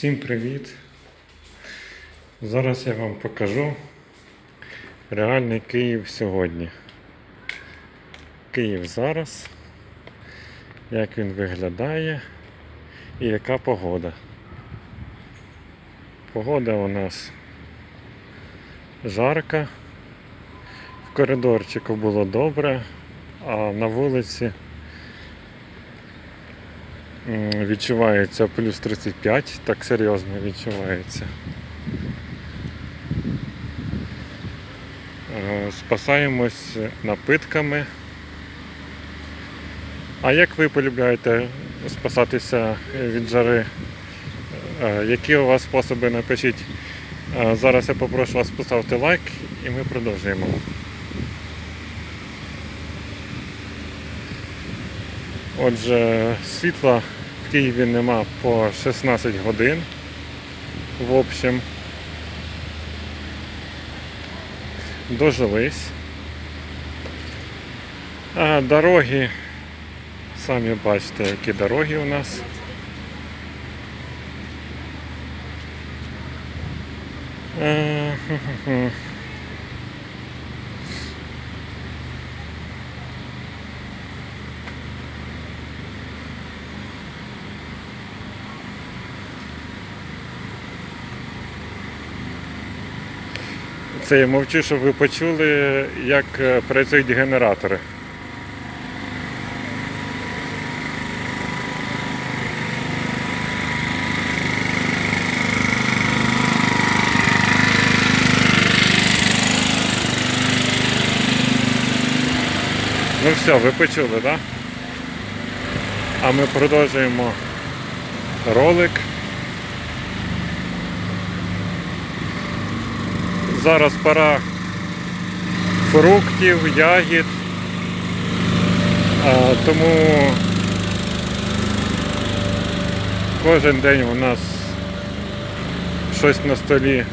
Всім привіт! Зараз я вам покажу реальний Київ сьогодні. Київ зараз, як він виглядає і яка погода. Погода у нас жарка, в коридорчику було добре, а на вулиці Відчувається плюс 35, так серйозно відчувається. Е, Спасаємось напитками. А як ви полюбляєте спасатися від жари? Е, Які у вас способи напишіть? Е, Зараз я попрошу вас поставити лайк і ми продовжуємо. Отже, світла Києві нема по 16 годин. В общем, дожились. А дороги, самі бачите, які дороги у нас. Е, хе-хе-хе. Це я мовчу, щоб ви почули, як е, працюють генератори. Ну все, ви почули, так? Да? А ми продовжуємо ролик. Зараз пора фруктів, ягід. А, тому кожен день у нас щось на столі?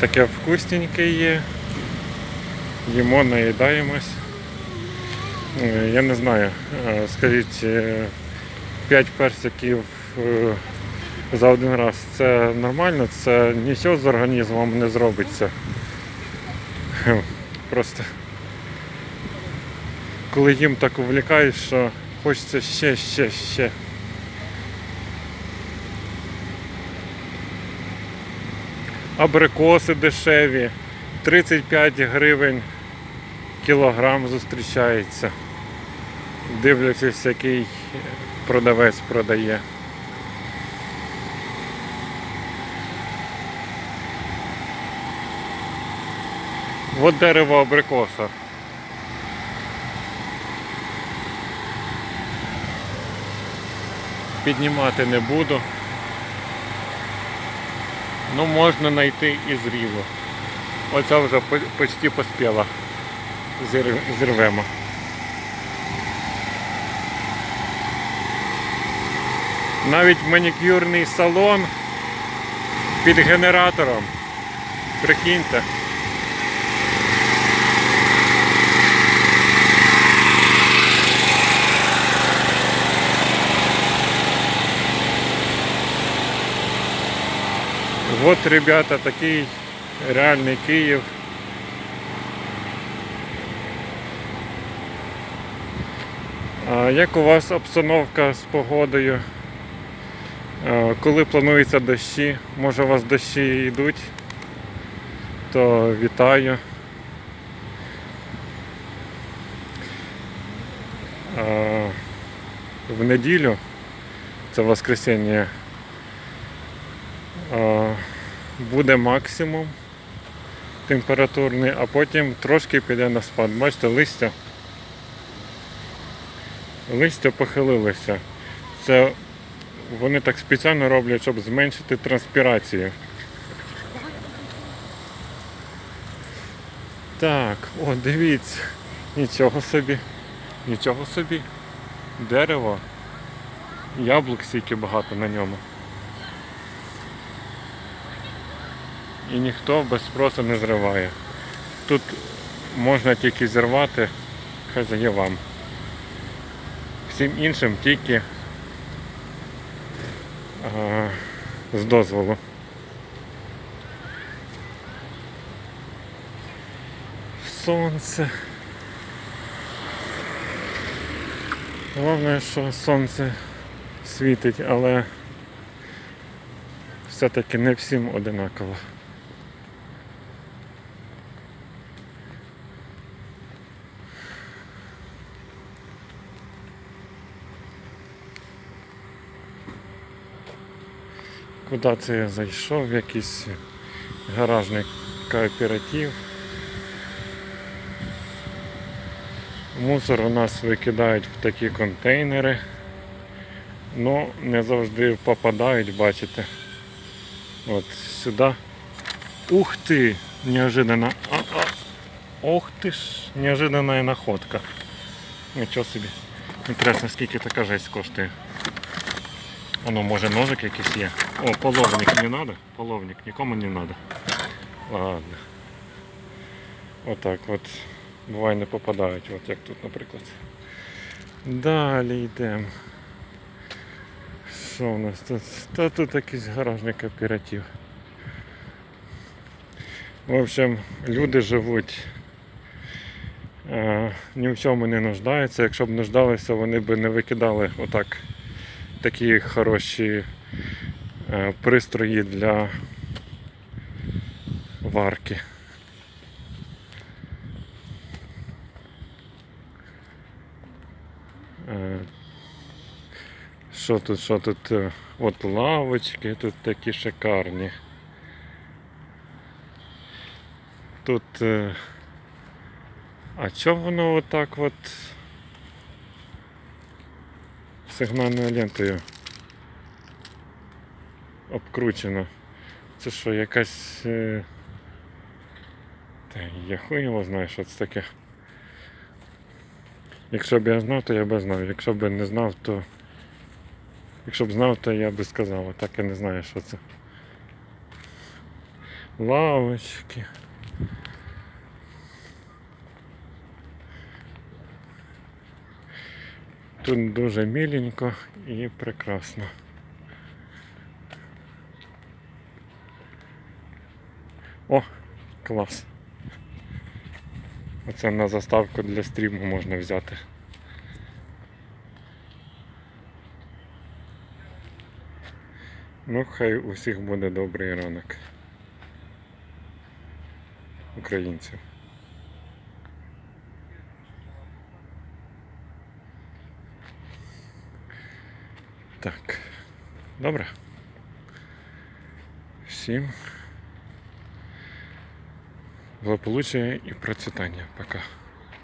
Таке вкусненьке є. Їмо, наїдаємось. Е, Я не знаю, е, скажіть, 5 персиків е, за один раз це нормально, це нічого з організмом не зробиться. Просто коли їм так увлікаєш, що хочеться ще, ще, ще. Абрикоси дешеві, 35 гривень кілограм зустрічається. Дивлячись, який продавець продає. От дерево абрикоса. Піднімати не буду. Ну можна знайти і зріло. Оця вже почти поспіла. Зірвемо. Навіть манікюрний салон під генератором. Прикиньте. Вот, ребята, такий реальний Київ. А як у вас обстановка з погодою? Коли плануються дощі? Може у вас дощі йдуть? То вітаю. В неділю, це воскресіння, а, буде максимум температурний, а потім трошки піде на спад. Бачите, листя. Листя похилилося. Це вони так спеціально роблять, щоб зменшити транспірацію. Так, о, дивіться. Нічого собі. Нічого собі. Дерево. Яблук стільки багато на ньому. І ніхто без спросу не зриває. Тут можна тільки зірвати, хай є вам. Всім іншим тільки а, з дозволу. Сонце. Головне, що сонце світить, але все-таки не всім одинаково. Куди це я зайшов? В якийсь гаражний кооператив. Мусор у нас викидають в такі контейнери. Ну, не завжди попадають, бачите. От сюди. Ух ти! Неожиданно. А, а. Ох ти ж, неожиданна находка. Нічого собі. Інтересно, скільки така жесть коштує. Воно може ножик якийсь є. О, половник не треба? Половник нікому не треба. Ладно. Отак от. Буває не попадають, от як тут, наприклад. Далі йдемо. Що у нас тут? Та тут якийсь гаражний кооператив. В общем, люди живуть. е, ні в чому не нуждаються. Якщо б нуждалися, вони б не викидали отак такі хороші е, пристрої для варки. Е, Що тут, що тут? е, От лавочки тут такі шикарні. Тут. А чого воно отак от сигнальною лентою обкручено? Це що, якась. е, Та я хуй його знаю, що це таке. Якщо б я знав, то я б знав. Якщо б не знав, то. Якщо б знав, то я би сказав, так я не знаю, що це. Лавочки. Тут дуже міленько і прекрасно. О, клас. Оце на заставку для стріму можна взяти. Ну, хай у всіх буде добрий ранок. Українців. Так. Добре. Всім благополуччя і процвітання. Пока.